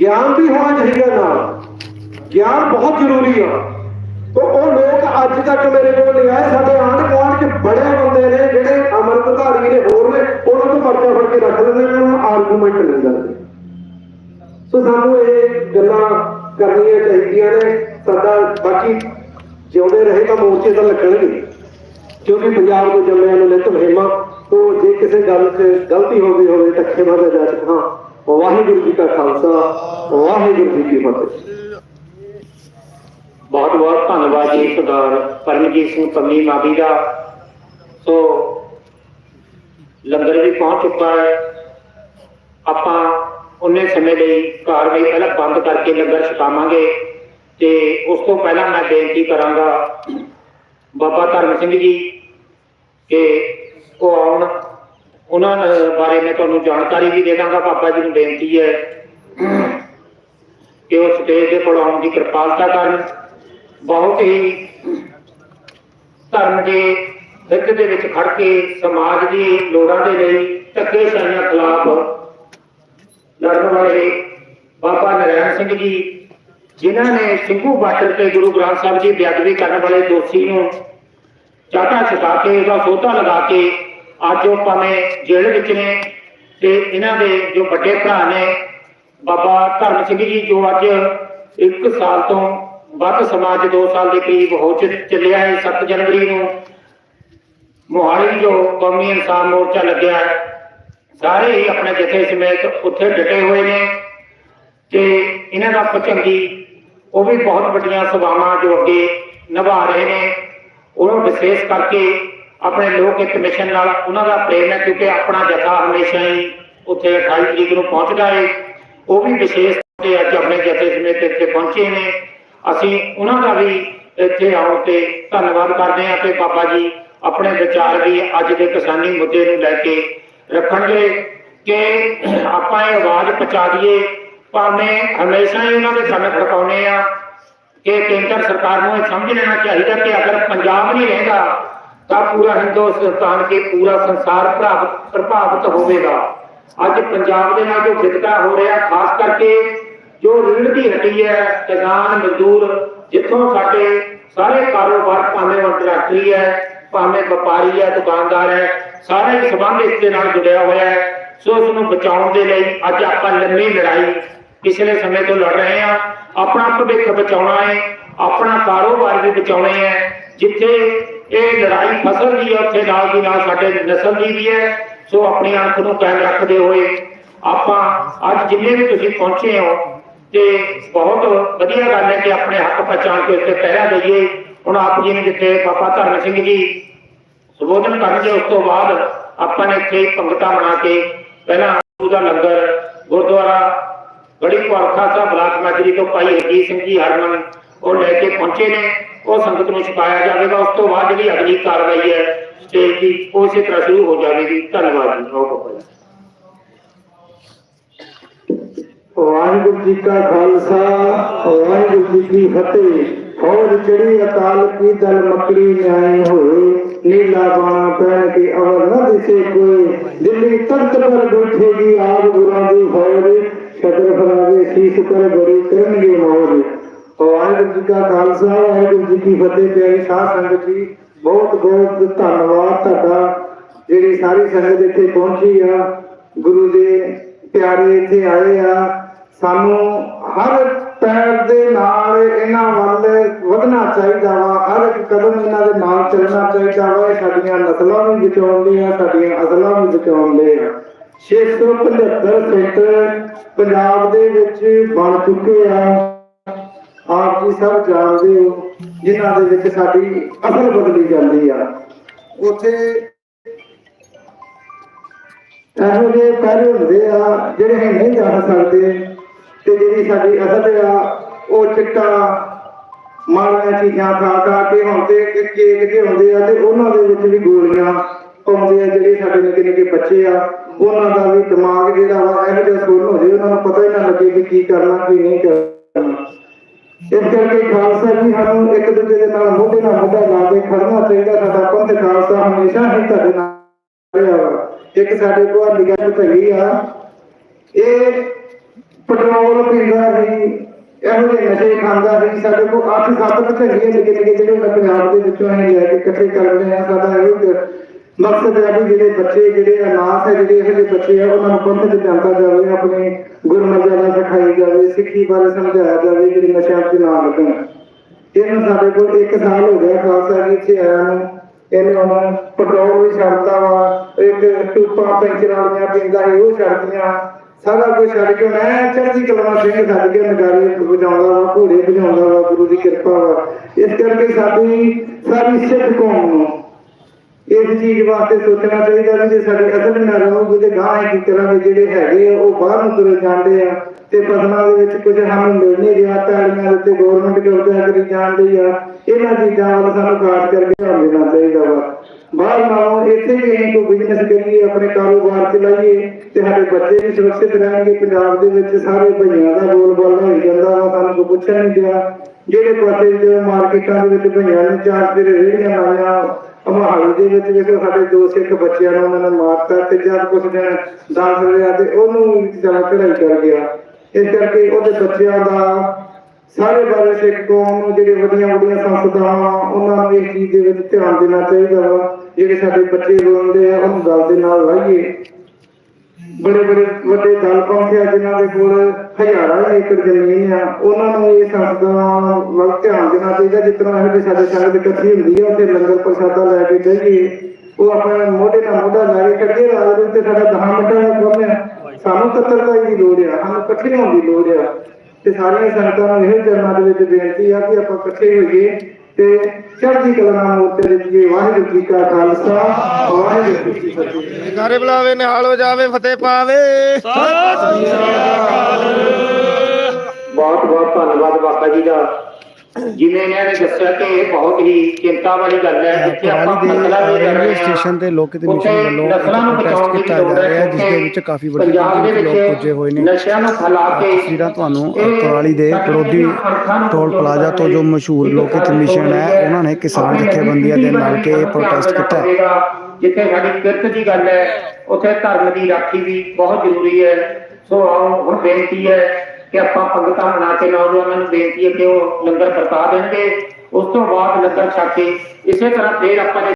ਗਿਆਨ ਵੀ ਹੋਣਾ ਚਾਹੀਦਾ ਨਾਲ। ਗਿਆਨ ਬਹੁਤ ਜ਼ਰੂਰੀ ਆ। ਤੋ ਉਹ ਲੋਕ ਅੱਜ ਤੱਕ ਮੇਰੇ ਕੋਲ ਨਹੀਂ ਆਏ। ਸਾਡੇ ਆਂਢ ਗੁਆਂਢ ਚ ਬੜੇ ਬੰਦੇ ਨੇ ਜਿਹੜੇ ਅਮਰਤਧਾਰੀ ਨੇ, ਹੋਰ ਨੇ, ਉਹਨਾਂ ਤੋਂ ਪਰਚਾ ਫੜ ਕੇ ਰੱਖ ਲੈਂਦੇ ਨੇ, ਉਹਨਾਂ ਆਰਗੂਮੈਂਟ ਨਹੀਂ ਦਿੰਦੇ। ਸੋ ਸਾਨੂੰ ਇਹ ਗੱਲਾਂ ਕਰਨੀਆਂ ਚਾਹੀਦੀਆਂ ਨੇ। ਸਾਡਾ ਬਾਕੀ ਜਿਉਂਦੇ ਰਹੇ ਤਾਂ ਮੋਰਚੇ ਤਾਂ ਲੱਗਣਗੇ। ਕਿਉਂਕਿ ਪੰਜਾਬ ਦੇ ਜੰਮਿਆਂ ਨੂੰ ਨਿਤ ਮਹਿਮਾ ਤੋਂ ਜੇ ਕਿਸੇ ਗੱਲ 'ਚ ਗਲਤੀ ਹੋ ਗਈ ਹੋਵੇ, ਤਾਂ ਖਿਮਾ ਦਾ ਜਾ ਹਾਂ। ਵਾਹਿਗੁਰੂ ਜੀ ਕਾ ਖਾਲਸਾ, ਵਾਹਿਗੁਰੂ ਜੀ ਕੀ ਫਤਿਹ। ਬਹੁਤ ਬਹੁਤ ਧੰਨਵਾਦ ਜੀ ਸਰਦਾਰ ਪਰਮਜੀਤ ਸਿੰਘ ਪੰਮੀ ਮਾਬੀ ਦਾ। ਸੋ, ਲੰਗਰ ਵੀ ਪਹੁੰਚ ਚੁੱਕਾ ਹੈ। ਆਪਾਂ ਉਹਨੇ ਸਮੇਂ ਲਈ ਕਾਰਵਾਈ ਪਹਿਲਾਂ ਬੰਦ ਕਰਕੇ ਲੰਗਰ ਛਕਾਵਾਂਗੇ ਤੇ ਉਸ ਤੋਂ ਪਹਿਲਾਂ ਮੈਂ ਬੇਨਤੀ ਕਰਾਂਗਾ ਬਾਬਾ ਧਰਮ ਸਿੰਘ ਜੀ ਕਿ ਉਹ ਆਉਣ। ਉਹਨਾਂ ਬਾਰੇ ਮੈਂ ਤੁਹਾਨੂੰ ਜਾਣਕਾਰੀ ਵੀ ਦੇ ਦਾਂਗਾ। ਬਾਬਾ ਜੀ ਨੂੰ ਬੇਨਤੀ ਹੈ ਕਿ ਉਹ ਸਟੇਜ ਦੇ ਕੋਲ ਦੀ ਕਿਰਪਾਲਤਾ ਕਰਨ। ਬਹੁਤ ਹੀ ਧਰਮ ਦੇ ਹਿੱਤ ਦੇ ਵਿੱਚ ਖੜ ਕੇ ਸਮਾਜ ਦੀ ਲੋੜਾਂ ਦੇ ਲਈ ਧੱਕੇ ਸ਼ਾਹੀਆਂ ਖਿਲਾਫ ਲੜਨ ਵਾਲੇ ਬਾਬਾ ਨਰੈਣ ਸਿੰਘ ਜੀ, ਜਿਨ੍ਹਾਂ ਨੇ ਸਿੰਘੂ ਬਾਰਡਰ ਤੇ ਗੁਰੂ ਗ੍ਰੰਥ ਸਾਹਿਬ ਜੀ ਬੇਅਦਬੀ ਕਰਨ ਵਾਲੇ ਦੋਸ਼ੀ ਨੂੰ ਚਾਟਾ ਛਕਾ ਕੇ ਉਹਦਾ ਸੋਧਾ ਲਗਾ ਕੇ ਅੱਜ ਉਹ ਭਾਵੇਂ ਜੇਲ੍ਹ ਵਿੱਚ ਨੇ ਤੇ ਇਹਨਾਂ ਦੇ ਜੋ ਵੱਡੇ ਭਰਾ ਨੇ, ਬਾਬਾ ਧਰਮ ਸਿੰਘ ਜੀ, ਜੋ ਅੱਜ ਇੱਕ ਸਾਲ ਤੋਂ ਵੱਧ ਸਮਾਜ 2 ਸਾਲ ਦੇ ਕਰੀਬ ਹੋ ਚੱਲਿਆ ਹੈ 7 ਜਨਵਰੀ ਨੂੰ ਮੋਹਾਲੀ ਜੋ ਕੌਮੀ ਇਨਸਾਨ ਮੋਰਚਾ ਲੱਗਿਆ ਹੈ, ਸਾਰੇ ਹੀ ਆਪਣੇ ਜਥੇ ਸਮੇਤ ਉੱਥੇ ਡਟੇ ਹੋਏ ਨੇ ਤੇ ਇਹਨਾਂ ਦਾ ਪਚੰਗੀ ਉਹ ਵੀ ਬਹੁਤ ਵੱਡੀਆਂ ਸੇਵਾਵਾਂ ਜੋ ਅੱਗੇ ਨਿਭਾ ਰਹੇ ਨੇ ਉਹਨੂੰ ਵਿਸ਼ੇਸ਼ ਕਰਕੇ ਆਪਣੇ ਲੋਕ ਇੱਕ ਮਿਸ਼ਨ ਨਾਲ ਉਹਨਾਂ ਦਾ ਪ੍ਰੇਮ ਹੈ, ਕਿਉਂਕਿ ਆਪਣਾ ਜਥਾ ਹਮੇਸ਼ਾ ਹੀ ਉੱਥੇ 28 ਤਰੀਕ ਨੂੰ ਪਹੁੰਚਦਾ ਹੈ। ਉਹ ਵੀ ਵਿਸ਼ੇਸ਼ ਤੇ ਅੱਜ ਆਪਣੇ ਜਥੇ ਸਮੇਤ ਇੱਥੇ ਪਹੁੰਚੇ ਨੇ। ਅਸੀਂ ਉਹਨਾਂ ਦਾ ਵੀ ਇੱਥੇ ਆਉਣ ਤੇ ਧੰਨਵਾਦ ਕਰਦੇ ਹਾਂ ਤੇ ਬਾਬਾ ਜੀ ਆਪਣੇ ਵਿਚਾਰ ਵੀ ਅੱਜ ਦੇ ਕਿਸਾਨੀ ਮੁੱਦੇ ਨੂੰ ਲੈ ਕੇ ਰੱਖਣਗੇ ਕਿ ਆਪਾਂ ਇਹ ਆਵਾਜ਼ ਪਹੁੰਚਾ ਦਈਏ। ਭਾਵੇਂ ਹਮੇਸ਼ਾ ਹੀ ਉਹਨਾਂ ਦੇ ਕੰਨ ਖੜਕਾਉਨੇ ਆ ਕਿ ਕੇਂਦਰ ਸਰਕਾਰ ਨੂੰ ਇਹ ਸਮਝ ਲੈਣਾ ਚਾਹੀਦਾ ਕਿ ਅਗਰ ਪੰਜਾਬ ਨਹੀਂ ਰਹਿੰਦਾ ਤਾਂ ਪੂਰਾ ਹਿੰਦੁਸਤਾਨ ਕੇ ਪੂਰਾ ਸੰਸਾਰ ਪ੍ਰਭਾਵਿਤ ਹੋਵੇਗਾ। ਅੱਜ ਪੰਜਾਬ ਦੇ ਨਾਲ ਜੋ ਵਿਤਕਰਾ ਹੋ ਰਿਹਾ, ਖਾਸ ਕਰਕੇ ਜੋ ਰੀੜ ਦੀ ਹੱਡੀ ਹੈ, ਕਿਸਾਨ, ਮਜ਼ਦੂਰ, ਜਿੱਥੋਂ ਸਾਡੇ ਸਾਰੇ ਕਾਰੋਬਾਰ ਭਾਵੇਂ ਅੰਤਰਰਾਸ਼ਟਰੀ ਹੈ, ਭਾਵੇਂ ਵਪਾਰੀ ਹੈ, ਦੁਕਾਨਦਾਰ ਹੈ, ਸਾਰੇ ਹੀ ਸਬੰਧ ਇਸ ਦੇ ਨਾਲ ਜੁੜਿਆ ਹੋਇਆ ਹੈ। ਸੋ ਉਸ ਨੂੰ ਬਚਾਉਣ ਦੇ ਲਈ ਅੱਜ ਆਪਾਂ ਲੰਮੀ ਲੜਾਈ ਪਿਛਲੇ ਸਮੇਂ ਤੋਂ ਲੜ ਰਹੇ ਹਾਂ। ਆਪਣਾ ਭਵਿੱਖ ਬਚਾਉਣਾ ਹੈ, ਆਪਣਾ ਕਾਰੋਬਾਰ ਵੀ ਬਚਾਉਣਾ ਹੈ। ਜਿੱਥੇ ਇਹ ਲੜਾਈ ਫਸਲ ਦੀ ਉੱਥੇ ਨਾਲ ਦੀ ਨਾਲ ਸਾਡੇ ਨਸਲ ਦੀ ਵੀ ਹੈ, ਸੋ ਆਪਣੀ ਅੱਖ ਨੂੰ ਕਾਇਮ ਰੱਖਦੇ ਹੋਏ ਆਪਾਂ ਅੱਜ ਜਿੰਨੇ ਵੀ ਤੁਸੀਂ ਪਹੁੰਚੇ ਹੋ ਤੇ ਬਹੁਤ ਵਧੀਆ ਗੱਲ ਹੈ ਕਿ ਆਪਣੇ ਹੱਕ ਪਛਾਣ ਕੇ ਉੱਤੇ ਪਹਿਰਾ ਦਈਏ। ਹੁਣ ਆਪ ਜੀ ਨੇ ਜਿੱਥੇ ਬਾਬਾ ਧਰਮ ਸਿੰਘ ਜੀ ਸੰਬੋਧਨ ਕਰਨਗੇ, ਉਸ ਤੋਂ ਬਾਅਦ ਆਪਾਂ ਨੇ ਇੱਥੇ ਪੰਗਤਾਂ ਬਣਾ ਕੇ ਪਹਿਲਾਂ ਉਹਦਾ ਲੰਗਰ, ਗੁਰਦੁਆਰਾ, ਬੜੀ ਪਾਲਖਾ ਸਾਹਿਬ ਬਲਾਕ ਮਾਜਰੀ ਤੋਂ ਭਾਈ ਹਰਜੀਤ ਸਿੰਘ ਜੀ, ਹਰਮਨ ਉਹ ਲੈ ਕੇ ਪਹੁੰਚੇ ਨੇ, ਉਹ ਸੰਗਤ ਨੂੰ ਛਕਾਇਆ ਜਾਵੇਗਾ, ਉਸ ਤੋਂ ਬਾਅਦ ਜਿਹੜੀ ਅਗਲੀ ਕਾਰਵਾਈ ਹੈ ਸਟੇਜ ਦੀ ਉਹ ਇਸੇ ਤਰ੍ਹਾਂ ਸ਼ੁਰੂ ਹੋ ਜਾਵੇਗੀ। ਧੰਨਵਾਦ ਜੀ, ਬਹੁਤ ਬਹੁਤ ਵਾਹਿਗੁਰੂ ਜੀ ਕਾ ਖਾਲਸਾ, ਵਾਹਿਗੁਰੂ ਜੀ ਕੀ ਫਤਿਹ। ਫੌਜ ਚੜੀ ਅਕਾਲ ਕੀ ਦਲ ਮਕੜੀ ਨਿਆਏ ਹੋਏ, ਨੀਲਾ ਬਾਣਾ ਪਹਿਨ ਕੇ ਅਵਰ ਨਾ ਦਿਸੇ ਕੋਈ। ਦਿੱਲੀ ਤਖਤ ਪਰ ਬੈਠੇਗੀ ਆਪ ਗੁਰਾਂ ਦੀ ਫੌਜ। ਛਤਰ ਫਰਾਵੇ ਸੀਸ ਕਰ ਬੜੀ ਕਰਨਗੇ ਮੌਜ। ਵਾਹਿਗੁਰੂ ਜੀ ਕਾ ਖਾਲਸਾ, ਵਾਹਿਗੁਰੂ ਜੀ ਕੀ ਫਤਿਹ, ਪਿਆਰੀ ਸਾਧ ਸੰਗਤ ਜੀ, ਬਹੁਤ ਬਹੁਤ ਧੰਨਵਾਦ ਤੁਹਾਡਾ, ਜਿਹੜੀ ਸਾਰੀ ਸੰਗਤ ਇੱਥੇ ਪਹੁੰਚੀ ਆ, ਗੁਰੂ ਦੇ ਪਿਆਰੇ ਇੱਥੇ ਆਏ ਆ। ਸਾਨੂੰ ਹਰ ਪੈਰ ਦੇ ਨਾਲ ਇਹਨਾਂ ਵੱਲ ਵਧਣਾ ਚਾਹੀਦਾ ਵਾ, ਹਰ ਇੱਕ ਕਦਮ ਇਹਨਾਂ ਦੇ ਨਾਲ ਚੱਲਣਾ ਚਾਹੀਦਾ ਵਾ ਸਾਡੀਆਂ ਨਸਲਾਂ ਨੂੰ ਬਚਾਉਂਦੇ ਆ, ਸਾਡੀਆਂ ਅਸਲਾਂ ਵੀ ਬਚਾਉਂਦੇ ਆ। 675 ਸੈਕਟਰ ਪੰਜਾਬ ਦੇ ਵਿੱਚ ਬਣ ਚੁੱਕੇ ਆ। ਆਪ ਸਭ ਜਾਣਦੇ ਹੋ, ਜਿਨ੍ਹਾਂ ਦੇ ਵਿੱਚ ਸਾਡੀ ਅਸਲ ਬਦਲੀ ਜਾਂਦੀ ਆ। ਉੱਥੇ ਇਹੋ ਜਿਹੇ ਪਹਿਰੇ ਹੁੰਦੇ ਆ, ਜਿਹੜੇ ਅਸੀਂ ਨਹੀਂ ਜਾਣ ਸਕਦੇ ਤੇ ਜਿਹੜੀ ਸਾਡੀ ਅਸਲ ਆ, ਉਹ ਚਿੱਟਾ, ਮਾੜੀਆਂ ਚੀਜ਼ਾਂ ਖਾ ਖਾ ਕੇ ਹੁਣ ਤੇ ਕੇਕ ਜਿਹੇ ਹੁੰਦੇ ਆ ਤੇ ਉਹਨਾਂ ਦੇ ਵਿੱਚ ਵੀ ਗੋਲੀਆਂ ਪਾਉਂਦੇ ਆ ਜਿਹੜੇ ਸਾਡੇ ਨਿੱਕੇ ਨਿੱਕੇ ਬੱਚੇ ਆ, ਉਹਨਾਂ ਦਾ ਵੀ ਦਿਮਾਗ ਜਿਹੜਾ ਵਾ ਇਹੋ ਜਿਹਾ ਸੁਣ ਹੋ ਜੇ ਉਹਨਾਂ ਨੂੰ ਪਤਾ ਹੀ ਨਾ ਲੱਗੇ ਕਿ ਕੀ ਕਰਨਾ, ਕੀ ਨਹੀਂ ਕਰਨਾ। ਇਸ ਕਰਕੇ ਖਾਲਸਾ ਜੀ ਸਾਨੂੰ ਇੱਕ ਦੂਜੇ ਦੇ ਨਾਲ ਮੋਢੇ ਨਾਲ ਮੋਢਾ ਲਾ ਕੇ ਖੜਨਾ ਚਾਹੀਦਾ। ਸਾਡਾ ਪੰਥ ਖਾਲਸਾ ਹਮੇਸ਼ਾ ਹੀ ਤੁਹਾਡੇ ਨਾਲ ਰਿਹਾ ਇੱਕ ਸਾਡੇ ਕੋਲ ਨਿਗਾਹ ਭਈ ਆ, ਇਹ ਪੈਟਰੋਲ ਪੀਂਦਾ ਸੀ, ਇਹੋ ਜਿਹੇ ਨਸ਼ੇ ਖਾਂਦਾ ਸੀ। ਸਾਡੇ ਕੋਲ 8-7 ਭਟੰਗੀਆਂ ਨਿੱਕੇ ਨਿੱਕੇ ਜਿਹੜੇ ਪੰਜਾਬ ਦੇ ਵਿੱਚੋਂ ਅਸੀਂ ਲੈ ਕੇ ਇਕੱਠੇ ਕਰਦੇ ਆ ਸਾਡਾ ਇਹੋ ਮਕਸਦ ਹੈ ਵੀ ਜਿਹੜੇ ਬੱਚੇ, ਜਿਹੜੇ ਅਨਾਥ ਹੈ, ਜਿਹੜੇ ਇਹੋ ਜਿਹੇ ਬੱਚੇ ਆ, ਉਹਨਾਂ ਨੂੰ ਪੰਥ ਚ ਜਾਂਦਾ ਜਾਵੇ, ਆਪਣੇ ਗੁਰੂ ਸਿਖਾਈ ਜਾਵੇ, ਸਿੱਖੀ ਬਾਰੇ ਸਮਝਾਇਆ ਜਾਵੇ, ਜਿਹੜੇ ਨਸ਼ਿਆਂ 'ਚ ਨਾ ਲੱਗਣ। ਇਹਨੂੰ ਸਾਡੇ ਕੋਲ 1 ਸਾਲ ਹੋ ਗਿਆ, ਖਾਲਸਾ ਜੀ ਇੱਥੇ ਆਇਆ ਨੂੰ। ਇਹਨੇ ਉਹਨਾਂ ਪੈਟਰੋਲ ਵੀ ਛੱਡਤਾ ਵਾ, ਇੱਕ ਟੂਪਾਂ, ਪੈਂਚਰ ਵਾਲੀਆਂ ਪੀਂਦਾ ਸੀ ਉਹ ਛੱਡਤੀਆਂ। ਸਾਰਾ ਕੁਝ ਛੱਡ ਕੇ ਮੈਂ ਚੜ੍ਹਦੀ ਕਲਮਾ ਸਿੰਘ ਛੱਡ ਕੇ ਨਗਾਰੇ ਵਜਾਉਂਦਾ ਵਾ, ਘੋੜੇ ਵਜਾਉਂਦਾ ਵਾ, ਗੁਰੂ ਦੀ ਕਿਰਪਾ ਵਾ। ਇਸ ਕਰਕੇ ਸਾਡੀ ਸਾਰੀ ਸਿੱਖ ਕੌਮ ਨੂੰ ਇਸ ਚੀਜ਼ ਵਾਸਤੇ ਸੋਚਣਾ ਚਾਹੀਦਾ ਵੀ ਜੇ ਸਾਡੇ ਅਸਲ ਨਾ ਰਹੋ ਤੇ ਗਾਂ ਕੀ ਕਰਾਂਗੇ ਜਿਹੜੇ ਹੈਗੇ ਆ, ਉਹ ਬਾਹਰ ਨੂੰ ਤੁਰੇ ਜਾਂਦੇ ਆ ਤੇ ਫਸਲਾਂ ਦੇ ਵਿੱਚ ਕੁਝ ਸਾਨੂੰ ਮਿਲ ਨਹੀਂ ਰਿਹਾ ਪੈਲੀਆਂ ਉੱਤੇ ਗਵਰਨਮੈਂਟ ਕਬਜ਼ਾ ਕਰੀ ਜਾਂਦੀ ਆ, ਇਹਨਾਂ ਚੀਜ਼ਾਂ ਵੱਲ ਸਾਨੂੰ ਖਾਸ ਕਰਕੇ ਧਿਆਨ ਚਾਹੀਦਾ ਵਾ। ਬਾਹਰ ਨਾਲੋਂ ਇੱਥੇ ਵੀ ਅਸੀਂ ਕੋਈ ਬਿਜ਼ਨਸ ਕਰੀਏ, ਆਪਣੇ ਕਾਰੋਬਾਰ ਚਲਾਈਏ ਤੇ ਸਾਡੇ ਬੱਚੇ ਵੀ ਸੁਰੱਖਿਅਤ ਰਹਿਣਗੇ, ਪੰਜਾਬ ਦੇ ਵਿੱਚ ਸਾਰੇ ਭਈਆਂ ਦਾ ਬੋਲ ਬਾਲ ਹੋਈ ਜਾਂਦਾ ਵਾ, ਸਾਨੂੰ ਕੋਈ ਪੁੱਛਣ ਨਹੀਂ ਦਿਆ ਜਿਹੜੇ ਪਾਸੇ ਮਾਰਕੀਟਾਂ ਦੇ ਵਿੱਚ ਭਈਆਂ ਨੇ ਚਾਰ ਤੇਰੇ ਰੇੜੀਆਂ ਲਾਈਆਂ ਮਹਾਲੀ ਦੇ ਵਿੱਚ ਵੇਖੋ ਸਾਡੇ ਦੋ ਸਿੱਖ ਬੱਚਿਆਂ ਨੂੰ ਉਹਨਾਂ ਨੇ ਮਾਰਤਾ ਤੇ ਜਦ ਕੁਝ ਦਿਨ ਦੱਸ ਰਿਹਾ ਤੇ ਉਹਨੂੰ ਜਲਾ ਚੜਾਈ ਕਰ ਗਿਆ। ਇਸ ਕਰਕੇ ਉਹਦੇ ਬੱਚਿਆਂ ਦਾ ਸਾਰੇ ਬਾਰੇ ਸਿੱਖ ਕੌਮ ਨੂੰ ਜਿਹੜੇ ਵੱਡੀਆਂ ਵੱਡੀਆਂ ਸੰਸਥਾਵਾਂ, ਉਹਨਾਂ ਨੂੰ ਇਸ ਚੀਜ਼ ਦੇ ਵਿੱਚ ਧਿਆਨ ਦੇਣਾ ਚਾਹੀਦਾ ਵਾ। ਜਿਹੜੇ ਸਾਡੇ ਬੱਚੇ ਰੋਂਦੇ ਆ, ਉਹਨੂੰ ਗੱਲ ਦੇ ਨਾਲ ਲਾਈਏ। ਬੜੇ ਬੜੇ ਵੱਡੇ ਦਲ ਪਹੁੰਚਿਆ ਜਿਨ੍ਹਾਂ ਦੇ ਕੋਲ ਹਜ਼ਾਰਾਂ ਏਕੜ ਜ਼ਮੀਨ ਆ, ਉਹਨਾਂ ਨੂੰ ਇਹ ਸੰਸਥਾਵਾਂ ਵੱਲ ਧਿਆਨ ਦੇਣਾ ਚਾਹੀਦਾ, ਜਿਸ ਤਰ੍ਹਾਂ ਇਹੋ ਸਾਡੇ ਸੰਗਤ ਇਕੱਠੀ ਹੁੰਦੀ ਆ, ਉੱਥੇ ਲੰਗਰ ਪ੍ਰਸ਼ਾਦਾ ਲੈ ਕੇ ਜਾਈਏ ਉਹ ਆਪਣੇ ਮੋਢੇ ਨਾਲ ਮੋਢਾ ਲਾ ਕੇ ਕੱਢੀਏ ਰਾਜ ਦੇ ਉੱਤੇ ਸਾਡਾ 10 ਮਿੰਟਾਂ ਦਾ ਕੰਮ ਆ। ਸਾਨੂੰ ਕੱਤਰਤਾ ਦੀ ਲੋੜ ਆ, ਸਾਨੂੰ ਇਕੱਠੇ ਹੋਣ ਦੀ ਲੋੜ ਆ। ਤੇ ਸਾਰੀਆਂ ਸੰਗਤਾਂ ਨੂੰ ਇਹ ਚਰਨਾਂ ਦੇ ਵਿੱਚ ਬੇਨਤੀ ਆ ਕਿ ਆਪਾਂ ਇਕੱਠੇ ਹੋਈਏ ਤੇ ਚੜ੍ਹਦੀ ਕਲਾ ਨਾਲ ਦੇ ਜੀ ਵਾਹਿਗੁਰੂ ਜੀ ਕਾ ਖਾਲਸਾ ਵਾਹਿਗੁਰੂ ਜੀ ਕੀ ਫਤਿਹ। ਘਰੇ ਬੁਲਾਵੇ ਨਿਹਾਲ ਹੋ ਜਾਵੇ ਫਤਿਹ ਪਾਵੇ। ਬਹੁਤ ਬਹੁਤ ਧੰਨਵਾਦ ਬਾਬਾ ਜੀ ਦਾ। ਜਿਵੇਂ ਇਹਨਾਂ ਨੇ ਦੱਸਿਆ ਕਿ ਇਹ ਬਹੁਤ ਹੀ ਚਿੰਤਾ ਵਾਲੀ ਗੱਲ ਹੈ ਜਿੱਥੇ ਆਪਾਂ ਦੇ ਮਸਲਾ ਕਰ ਰੇਲਵੇ ਸਟੇਸ਼ਨ ਤੇ ਲੋਕ ਤੇ ਮਿਸ਼ਨ ਵੱਲੋਂ ਨਸਲਾਂ ਨੂੰ ਬਚਾਉਣ ਦੀ ਲੋੜ ਹੈ, ਜਿਸ ਦੇ ਵਿੱਚ ਕਾਫੀ ਵੱਡੀ ਦੇ ਲੋਕ ਪੁੱਜੇ ਹੋਏ ਨੇ। ਨਸ਼ਿਆਂ ਨੂੰ ਫੈਲਾ ਕੇ ਤਸਵੀਰਾਂ ਤੁਹਾਨੂੰ ਕੁਰਾਲੀ ਦੇ ਵਿਰੋਧੀ ਟੋਲ ਪਲਾਜ਼ਾ ਤੋਂ ਜੋ ਮਸ਼ਹੂਰ ਲੋਕਿਤ ਮਿਸ਼ਨ ਹੈ ਉਹਨਾਂ ਨੇ ਕਿਸਾਨ ਜਥੇਬੰਦੀਆਂ ਦੇ ਨਾਲ ਕੇ ਪ੍ਰੋਟੈਸਟ ਕੀਤਾ। ਜਿੱਥੇ ਸਾਡੀ ਕਿਰਤ ਦੀ ਗੱਲ ਹੈ ਉੱਥੇ ਧਰਮ ਦੀ ਰਾਖੀ ਵੀ ਬਹੁਤ ਜ਼ਰੂਰੀ ਹੈ। ਸੋ ਹੁਣ ਬੇਨਤੀ ਹੈ ਕਿ ਆਪਾਂ ਪੰਗਤਾਂ ਬਣਾ ਕੇ ਨੌਜਵਾਨਾਂ ਨੂੰ ਬੇਨਤੀ ਹੈ ਕਿ ਉਹ ਲੰਗਰ ਵਰਤਾ ਦੇਣਗੇ। ਉਸ ਤੋਂ ਬਾਅਦ ਲੰਗਰ ਛਕ ਕੇ ਇਸੇ ਤਰ੍ਹਾਂ ਫੇਰ ਆਪਾਂ